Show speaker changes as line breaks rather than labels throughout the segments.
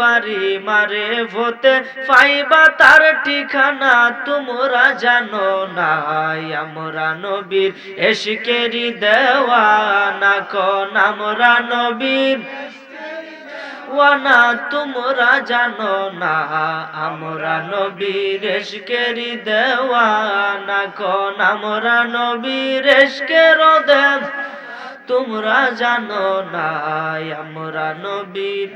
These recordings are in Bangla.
বাড়ি মারে ফতে পাইবা তার ঠিকানা, তোমরা জানো না আমরা নবীর এশকেরি দেওয়ানা কন? আমরা নবীর ওয়ানা তোমরা জানো না। আমরা নবীর এশকেরি দেওয়ানা কন? আমরা নবীর এশকের দেব তোমরা জানো না আমরা নবীর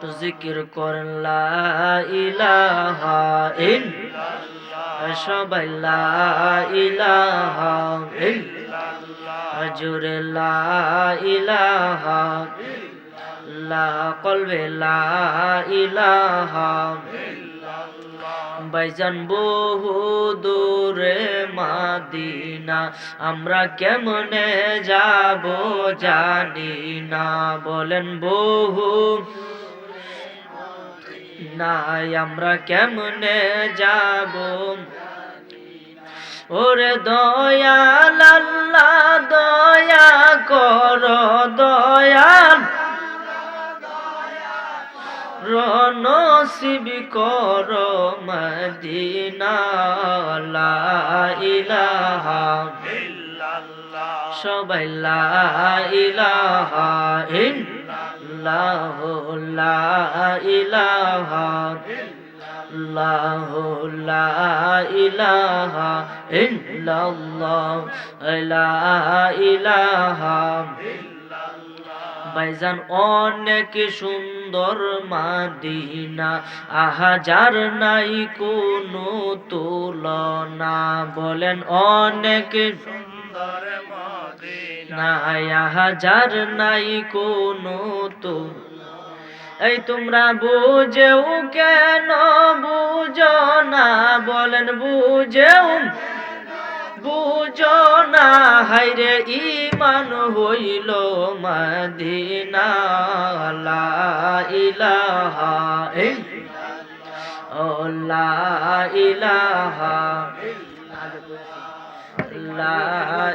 তো জিকির করেন লা ইলাহা ইল্লাল্লাহ ইলাহা লা বাইজান বহু দূরে মাদিনা। আমরা কেমনে যাব জানি না। বলেন বহু নাই, আমরা কেমনে যাব ওরে দয়াল আল্লাহ দয়া কর দয়াল। রনসিব কর মদিনা সবাই লা ইলাহা ইল্লাল্লাহ লা ইল্লাল্লাহ লা ইলাহা ইল্লাল্লাহ লা ইলাহা বাইজান অনেক সুন্দর মাদিনা, আহাজার নাই কোনো তুলনা। বলেন অনেক
সুন্দর মদিনা,
আহাজার নাই কোনো তো এই তোমরা বুঝেও কেন বুঝো না? বলেন বুঝেও। বুঝো না হাইরে ইমান হইল মদিনা, লা ইলাহা লা ইলাহা লা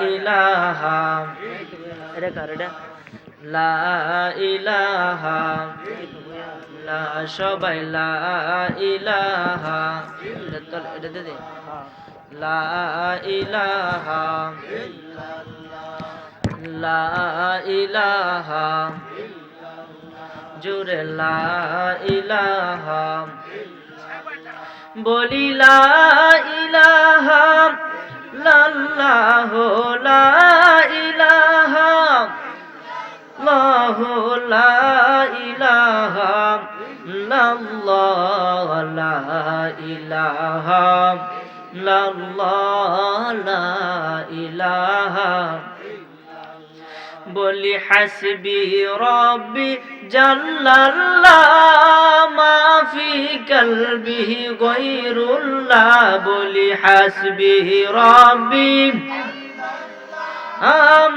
ইলাহা লা ইলাহা লা সবাই লা ইলাহা এটা দে লা ইলাহা লা ইলাহা জোরে লা ইলাহা বলি লা ইলাহা লাল্লাহ, লা ইলাহা লাহ লা ইলাহা লাল্লাহ লা ইলাহা লাল্লাহ লা ইলাহা বলি হাসবি রব্বি জাল্লাল্লাহ মাফি কলবি গৈরুল্লাহ বলি হাসবি রব্বি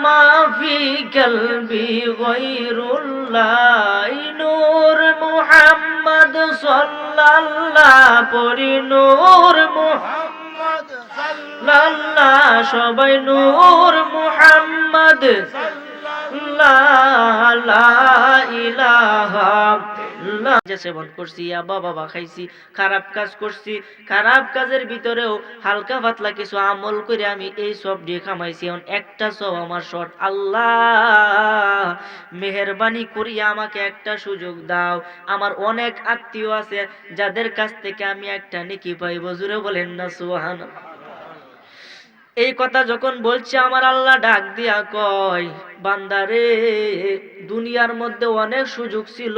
মাফি কলবি গৈরুল্লাহ নূর মুহাম্মদ সাল্লাল্লাহ পরি নূর মুহাম্মদ লাল্লা সবাই নূর মুহাম্মদ লা সেবন করছি আবা বাবা খাইছি খারাপ কাজ করছি, খারাপ কাজের ভিতরেও হালকা পাতলা কিছু আমল করে আমি এই সব দিয়ে কামাইছি এখন একটা সব আমার শর্ট আল্লাহ, মেহরবানি করিয়া আমাকে একটা সুযোগ দাও। আমার অনেক আত্মীয় আছে, যাদের কাছ থেকে আমি একটা নেকি পাইব। জুড়ে বলেন না সুহান এই কথা যখন বলছে, আমার আল্লাহ ডাক দিয়া কয়, বান্দারে, দুনিয়ার মধ্যে অনেক সুযোগ ছিল।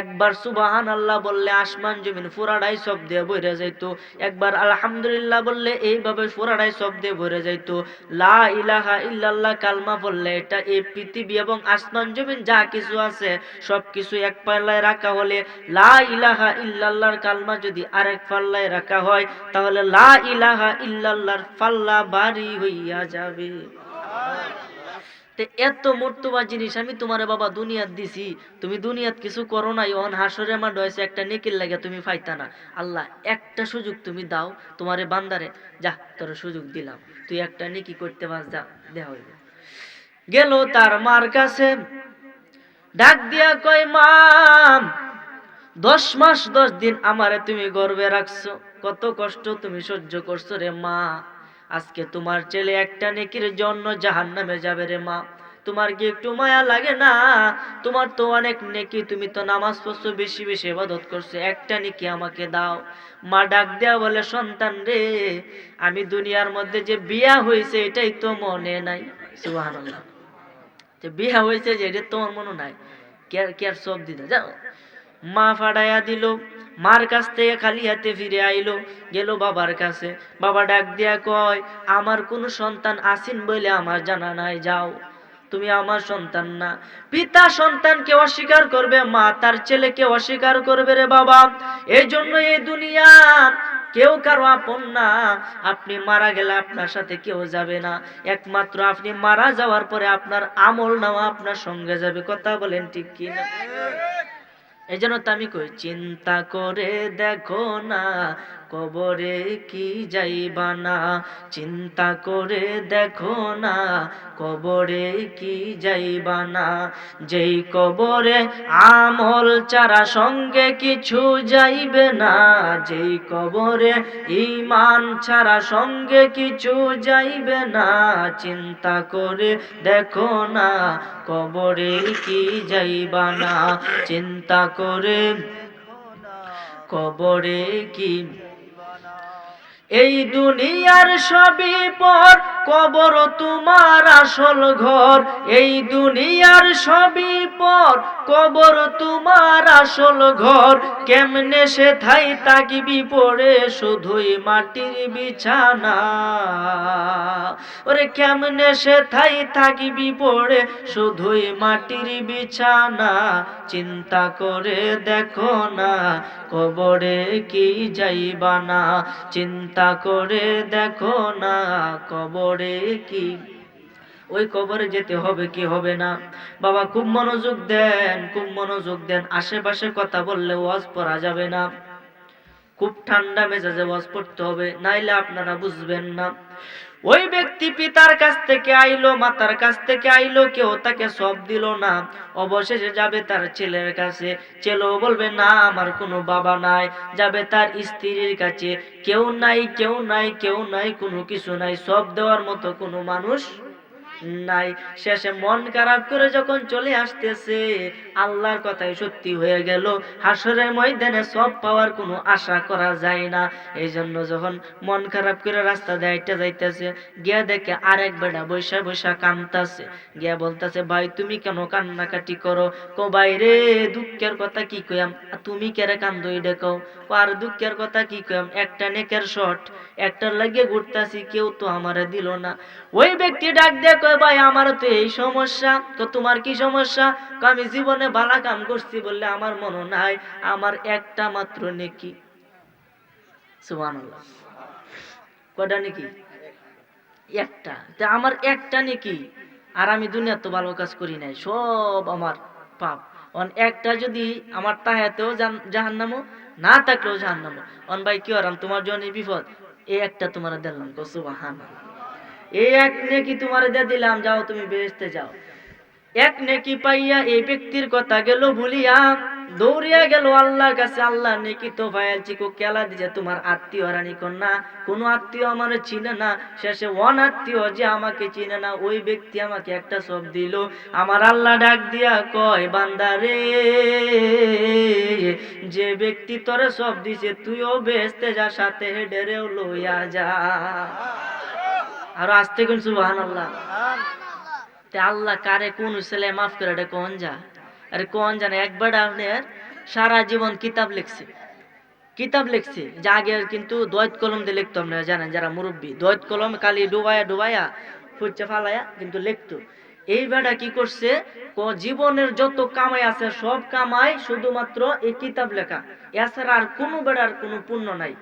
একবার সুবাহান আল্লাহ বললে আসমান জমিন ফুরাডাই সব দিয়ে ভরে যাইতো। একবার আলহামদুলিল্লাহ বললে এইভাবে ফুরাডাই সব দিয়ে ভরে যাইতো। লা ইলাহা ইল্লাল্লাহ কালমা বললে এটা এই পৃথিবী এবং আসমান জমিন যা কিছু আছে সব কিছু এক পাল্লায় রাখা হলে লা ইলাহা ইল্লাল্লাহর কালমা যদি আরেক পাল্লায় রাখা হয়, তাহলে লা ইলাহা ইল্লাল্লাহর পাল্লা ভারী হইয়া যাবে। এত মর্তবা জিনিস আমি তোমার বাবা দুনিয়াত দিছি। তুমি দুনিয়াত কিছু করো নাই অন হাসরে আমার ডয়েছে, একটা নেকির লাগে তুমি পাইতা না। আল্লাহ, একটা সুযোগ তুমি দাও তোমারে বান্দারে। যা, তোর সুযোগ দিলাম। তুই একটা নেকি করতে পারস, যা হইবে গেল তার মার কাছে, ডাক দিয়া কয় মা দশ মাস দশ দিন আমারে তুমি গর্বে রাখছো। কত কষ্ট তুমি সহ্য করছ রে মা। আজকে তোমার ছেলে একটা নেকির জন্য জাহান নামে যাবে রে মা। তোমার কি একটু মায়া লাগে না? তোমার তো অনেক নেকি, তুমি তো নামাজ পড়ছো, বেশি বেশি ইবাদত করছ, একটা নেকি আমাকে দাও। মা ডাক দেয়া বলে, সন্তান রে, আমি দুনিয়ার মধ্যে যে বিয়া হয়েছে, এটাই তো মনে নাই। সুবহানাল্লাহ। যে বিয়া হয়েছে যে, এটা তোমার মনে নাই। কে কে সব দিতে? যাও। মা ফাড়াইয়া দিল, মার কাছ থেকে খালি হাতে ফিরে আইলো, গেল বাবার কাছে। বাবা ডাক দিয়া কয়, আমার কোনো সন্তান আসিন বলে আমার জানা নাই, যাও। তুমি আমার সন্তান না। পিতা সন্তানকে অস্বীকার করবে, মা তার ছেলেকে অস্বীকার করবে রে বাবা। এই জন্য এই দুনিয়া কেউ কারও আপন না। আপনি মারা গেলে আপনার সাথে কেউ যাবে না। একমাত্র আপনি মারা যাওয়ার পরে আপনার আমল নেওয়া আপনার সঙ্গে যাবে। কথা বলেন ঠিক কি না এই জন্য তো আমি কই চিন্তা করে দেখো না কবরে কি যাইবা না? চিন্তা করে দেখো না, কবরে কি যাইবা না? যেই কবরে আমল চারা সঙ্গে কিছু যাইবে না, যেই কবরে ইমান ছাড়া সঙ্গে কিছু যাইবে না, চিন্তা করে দেখো না, কবরে কি যাইবা না? চিন্তা করে কবরে কি এই দুনিয়ার সবই পর, কবর তোমার আসল ঘর। এই দুনিয়ার সবই পর, কবর তোমার আসল ঘর। কেমনে সে থাই তাকিবি পড়ে শুধুই মাটির বিছানা। ওরে কেমনে সে থাই থাকিবি পড়ে শুধুই মাটির বিছানা। চিন্তা করে দেখো না কবরে কি যাইবা না? চিন্তা করে দেখো না, কবরে কি? ওই কবরে যেতে হবে কি হবে না? বাবা, খুব মনোযোগ দেন, খুব মনোযোগ দেন। আশেপাশে কথা বললে ওয়াজ পড়া যাবে না। খুব ঠান্ডা মেজাজে ওয়াজ পড়তে হবে, নাইলে আপনারা বুঝবেন না। ওই ব্যক্তি পিতার কাছ থেকে আইলো, মাতার কাছ থেকে আইলো, কেউ তাকে সব দিল না। অবশেষে যাবে তার ছেলের কাছে। ছেলেও বলবে, না, আমার কোনো বাবা নাই। যাবে তার স্ত্রীর কাছে। কেউ নাই কেউ নাই কেউ নাই, কোনো কিছু নাই। সব দেওয়ার মতো কোনো মানুষ নাই। শেষে মন খারাপ করে যখন চলে আসতেছে, আল্লাহর কথাই সত্যি হয়ে গেল। হাসরের ময়দানে সব পাওয়ার কোনো আশা করা যায় না। এই জন্য যখন মন খারাপ করে রাস্তা দেয়টা যাইতেছে, গিয়া দেখে আরেক বেড়া বৈশা বৈশা কানতাছে। গিয়া বলতেছে, ভাই, তুমি কেন কান্নাকাটি করো? কো ভাই রে, দুঃখের কথা কি কইয়াম? আর তুমি কেরে কান্দো এটা কও? ও আর দুঃখের কথা কি কইয়াম? একটা নেকের শট, একটার লাগে ঘুরতাছি, কেউ তো আমারে দিল না। ওই ব্যক্তি ডাক দিয়ে কয়, ভাই আমার তো এই সমস্যা। তো তোমার কি সমস্যা? আমি জীবনে ভালা কাম করছি বললে আমার মনে নাই, আমার একটা মাত্র নেকি। কয়টা নেকি? একটা। তা আমার একটা নেকি। আর আমি দুনিয়া তো ভালো কাজ করি নাই, সব আমার পাপ। অন একটা যদি আমার তাহাতেও জাহান্নামো না থাকলেও জাহান্নামো অন ভাই, কি আরাম তোমার জন্য বিপদ। এই একটা তোমার দিলাম সুবহানাল্লাহ। এই এক নেকি তোমার দিয়ে দিলাম, যাও তুমি বেহেশতে যাও। এক নেকি পাইয়া এই ব্যক্তির কথা গেল ভুলিয়া দৌড়িয়া গেল আল্লাহর কাছে, আল্লাহ নেকি তো ভাইয়াল চিকু কেলা দিছে, তোমার আত্মীয় রানী কন্যা, কোনো আত্মীয় আমার চিনে না, শেষে অন আত্মীয় যে আমাকে চিনে না, ওই ব্যক্তি আমাকে একটা সব দিল। আমার আল্লাহ ডাক দিয়া কয় বান্দারে যে ব্যক্তি তোরে সব দিছে, তুইও বেহেশতে যা, সাথে হেডেরেও লইয়া যা। আর আসতে কোন সুবহান আল্লাহ তে আল্লাহ কারে কোন ছেলে মাফ করে এটা কোন যা? আরে কোন জানে একবার আপনার সারা জীবন কিতাব লিখছে। কিতাব লিখছে যে আগে কিন্তু দোয়াত কলম দিয়ে লিখতো আমরা জানেন যারা মুরব্বী। দোয়াত কলম কালি ডুবায়া ডুবায়া ফুটছে ফালায়া কিন্তু লিখতো। এই বেটা কি করছে? জীবনের যত কামাই আছে সব কামাই শুধুমাত্র এই কিতাব লেখা। এছাড়া আর কোনো বেড়ার কোনো পুণ্য নাই।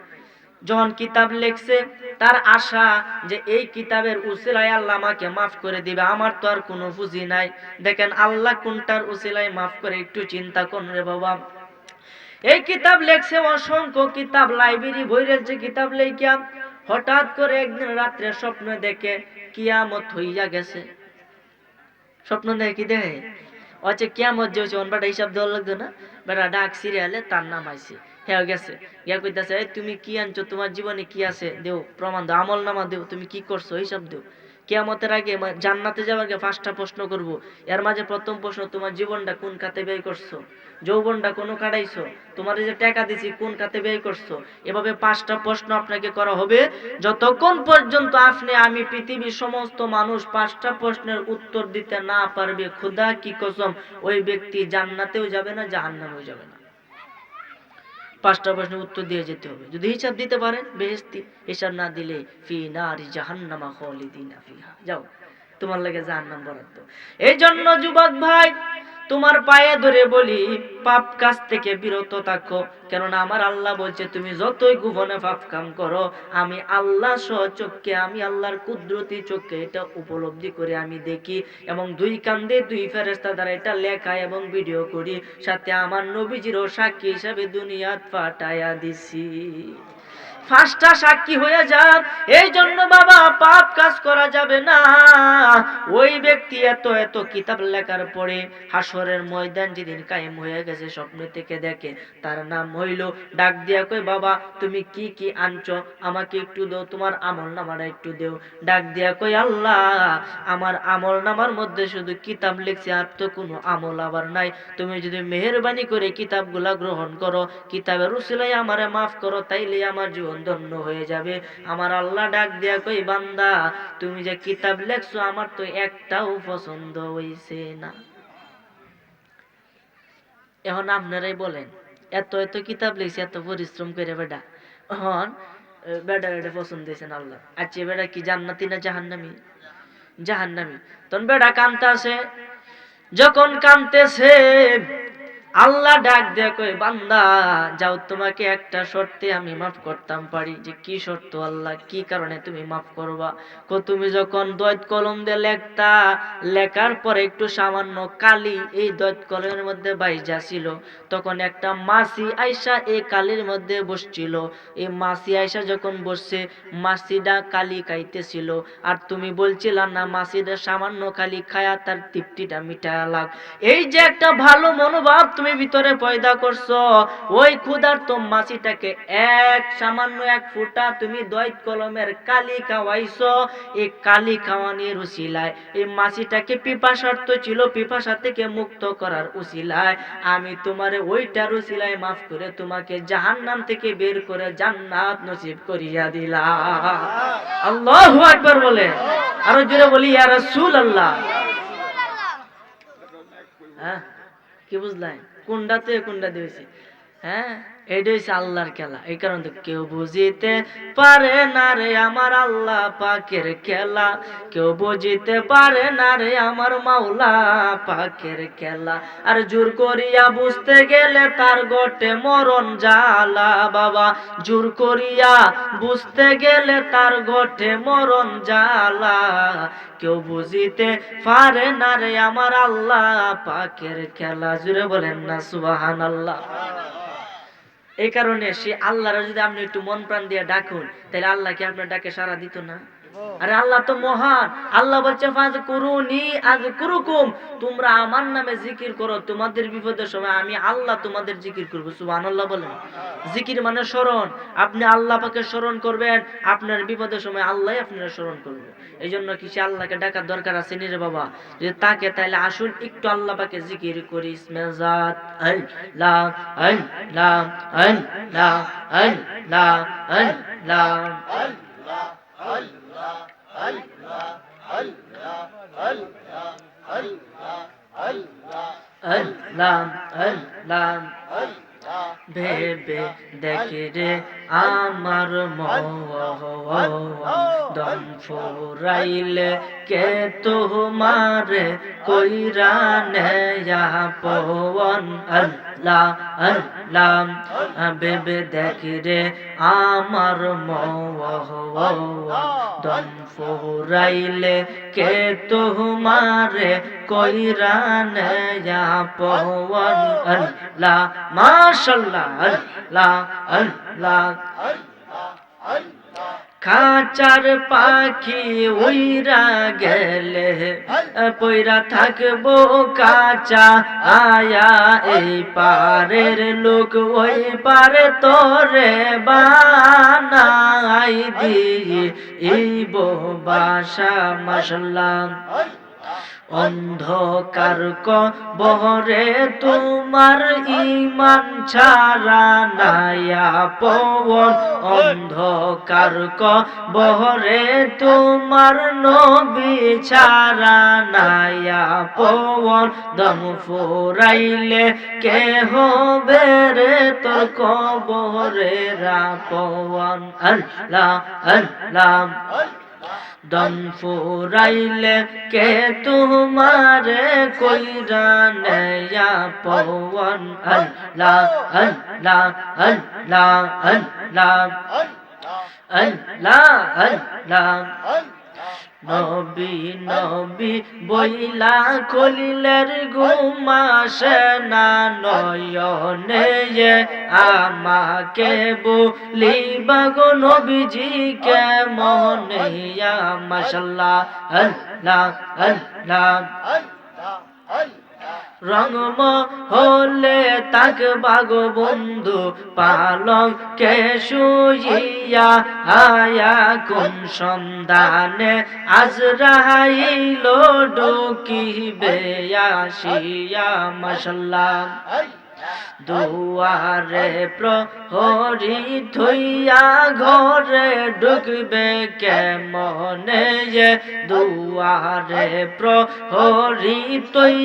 যখন কিতাব লিখছে, তার আশা যে এই কিতাবের উসিলায় আল্লাহ আমাকে মাফ করে দিবে, আমার তো আর কোনো পুঁজি নাই। দেখেন আল্লাহ কোনটার উসিলায় মাফ করে একটু চিন্তা করুন রে বাবা। এই কিতাব লেখছে, অসংখ্য কিতাব, লাইব্রেরি বই রয়েছে কিতাব লেখিয়া হঠাৎ করে একদিন রাত্রে স্বপ্ন দেখে কিয়ামত হইয়া গেছে। স্বপ্ন দেখে কি দেখে? আচ্ছা কিয়ামত যে হচ্ছে হিসাব দেওয়া লাগতো না? বেটা ডাক সিরিয়ালে তার নাম আইছে। হ্যাঁ গেছে। ইয়া কইতাছে, "এই তুমি কি আনছো? তোমার জীবনে কি আছে? দেও, প্রমাণ দাও, আমল নামা দেও, তুমি কি করছ? হিসাব দেও। কিয়ামতের আগে জান্নাতে যাওয়ার আগে পাঁচটা প্রশ্ন করব। এর মাঝে প্রথম প্রশ্ন, তোমার জীবনটা কোন খাতে ব্যয় করছ? যৌবনটা কোন কাটাইছো? তোমার যে টাকা দিছি, কোন খাতে ব্যয় করছ? এভাবে পাঁচটা প্রশ্ন আপনাকে করা হবে। যতক্ষণ পর্যন্ত আপনি, আমি, পৃথিবীর সমস্ত মানুষ পাঁচটা প্রশ্নের উত্তর দিতে না পারবে, খুদা কি কসম, ওই ব্যক্তি জান্নাতেও যাবে না, জাহান্নামেও যাবে না। পাঁচটা প্রশ্নের উত্তর দিয়ে যেতে হবে। যদি হিসাব দিতে পারেন বেহেস্তি হিসাব না দিলে ফি নারি জাহান্নামা খালিদিনা ফিহা। যাও, তোমার লাগে জাহান্নাম বরাদ্দ। এই জন্য যুবক ভাই তোমার পায়ে ধরে বলি, পাপ কাজ থেকে বিরত থাকো। কেননা আমার আল্লাহ বলছে, তুমি যতই গোপনে পাপ কাম করো, আমি আল্লাহ সহ চোখকে, আমি আল্লাহর কুদরতি চোখকে এটা উপলব্ধি করে আমি দেখি এবং দুই কান্দে দুই ফেরেস্তা দ্বারা এটা লেখা এবং ভিডিও করি। সাথে আমার নবীজিরও সাক্ষী হিসাবে দুনিয়াত পাঠায়া দিছি। ফাঁসটা সাক্ষী হয়ে যাক এই জন্য বাবা পাপ কাজ করা যাবে না। ওই ব্যক্তি এত এত কিতাব লেখার পরে হাসরের ময়দান যেদিন কায়েম হয়ে গেছে, স্বপ্ন থেকে দেখে তার নাম হইল। ডাক দিয়া কই বাবা, তুমি কি কি আনছো? আমাকে একটু দাও, তোমার আমল নামাটা একটু দেও। ডাক দিয়া কই আল্লাহ, আমার আমল নামার মধ্যে শুধু কিতাব লিখছে, আর তো কোনো আমল আবার নাই। তুমি যদি মেহরবানি করে কিতাবগুলা গ্রহণ করো, কিতাবের উসিলাই আমারে মাফ করো তাইলে আমার জীবন ধন্য হয়ে যাবে। আমার আল্লাহ ডাক দিয়া কই বান্দা, তুমি যে কিতাব লেখছো, আমার তো একটাও পছন্দ হইছে না। এখন আপনারাই বলেন, এত এত কিতাব লিখছে, এত পরিশ্রম করে বেটা। এখন বেটা বেটা পছন্দ হয়েছে না আল্লাহ আচ্ছা বেটা কি জান্নাতি না জাহান্নামি? জাহান্নামি। তখন বেটা কানতে আসে। যখন কানতেছে আল্লাহ ডাক দিয়ে কই বান্দা, যাও, তোমাকে একটা শর্তে আমি মাফ করতাম পারি। যে কি শর্ত আল্লাহ? কি কারণে তুমি মাফ করবা? কো, তুমি যখন দৈত কলম দিয়ে লেখতা, লেখার পরে একটু সামান্য কালি এই দৈত কলমের মধ্যে বাইজা ছিল। তখন একটা মাসি আইসা এই কালির মধ্যে বসছিল। এই মাসি আইসা যখন বসছে, মাসিটা কালি খাইতেছিল। আর তুমি বলছিলা না, মাসিটা সামান্য কালি খায়া তার তৃপ্তিটা মিটায়া লাগ। এই যে একটা ভালো মনোভাব তুমি ভিতরে পয়দা করছ, ওই ক্ষুধার তো মাসিটাকে এক, সামান্য এক ফুটা তুমি দৈত কলমের কালি খাওয়াইছো। এই কালি খাওয়ানির উসিলায় এই মাসিটাকে পিপাসার্থ ছিল, পিপাসা থেকে মুক্ত করার উসিলায় আমি তোমারে ওইটার উসিলায় মাফ করে তোমাকে জাহান্নাম থেকে বের করে জান্নাত নসিব করিয়া দিলাম। আল্লাহু আকবার বলে। আরও জোরে বলি, ইয়া রাসূলুল্লাহ। হ্যাঁ? কি বুঝলাই কোনটাতে কোনটা দিয়েছি হ্যাঁ? এটা হচ্ছে আল্লাহর খেলা। এই কারণে তো কেউ বুঝিতে পারে না রে আমার আল্লাহ পাকের খেলা। কেউ বুঝিতে পারে না রে আমার মাওলা পাকের খেলা। আর জোর করিয়া বুঝতে গেলে তার গটে মরণ জালা বাবা। জোর করিয়া বুঝতে গেলে তার গটে মরণ জালা কেউ বুঝিতে পারে না রে আমার আল্লাহ পাকের খেলা। জুড়ে বলেন না সুবাহান আল্লাহ এই কারণে সে আল্লাহরা যদি আপনি একটু মন প্রাণ দিয়ে ডাকুন, তাহলে আল্লাহ কি আপনার ডাকে সারা দিত না? আরে আল্লাহ তো মহান। আল্লাহ বলছে ফাজ করুনি আজ কুরুকুম তোমরা আমার নামে জিকির করো, তোমাদের বিপদের সময় আমি আল্লাহ তোমাদের জিকির করব। সুবহানাল্লাহ বলেন। জিকির মানে স্মরণ। আপনি আল্লাহ পাকে স্মরণ করবেন, আপনার বিপদের সময় আল্লাহ আপনারা স্মরণ করবে। এই জন্য কি সে আল্লাহকে ডাকার দরকার আছে নি রে বাবা? যে তাকে তাইলে আসুন, একটু আল্লাহ পাকে জিকির করি। ইসমেজাত আল্লাহ আল্লাহ আল্লাহ আল্লাহ আল্লাহ ভেবে দেখে রে আমার দম ফুরাইলে কে তোমারে কইরা নেয়া পবন আল্লাহ আল্লাহ ভেবে দেখে রে, আমার দম ফুরাইলে কে তোমারে কইরা নেয়া পবন আল্লাহ মাশাল্লাহ আল্লাহ আল্লাহ। খাঁচার পাখি উইরা গেলে পয়রা থাকব কাঁচা আয়া এই পারের লোক ওই পারে তোরে বানাই দিয়ে এই বাসা মশলাম অন্ধকার বহরে তোমার ইমান ছাড়া নায়া পবন অন্ধকার বহরে তোমার নবী ছাড়া নায়া পবন দম ফুরাইলে কে হবে রে তোর কবরে রা পবন আল্লাহ আল্লাহ দম ফুরাইলে কে তোমারে কইরা নেয়া আল্লাহ আল্লাহ আল্লাহ আল্লাহ আল্লাহ আল্লাহ আল্লাহ। নবী নবী, বইলা কলিলের ঘুমাসে না নয়নে আমাকে বলিবা গো নবীজিকে মনে মাশাল্লাহ, আল্লাহ আল্লাহ। রঙম হলে তাক বাগো বন্ধু পালং কে শুইয়া আয়া কোন সন্ধানে? আজরাইল ডুকিবে আসিয়া মশাল্লাহ। দুয়ারে প্রহরি থইয়া ঘরে ঢুকবে কেমনে দুয়ারে প্রহরি তৈ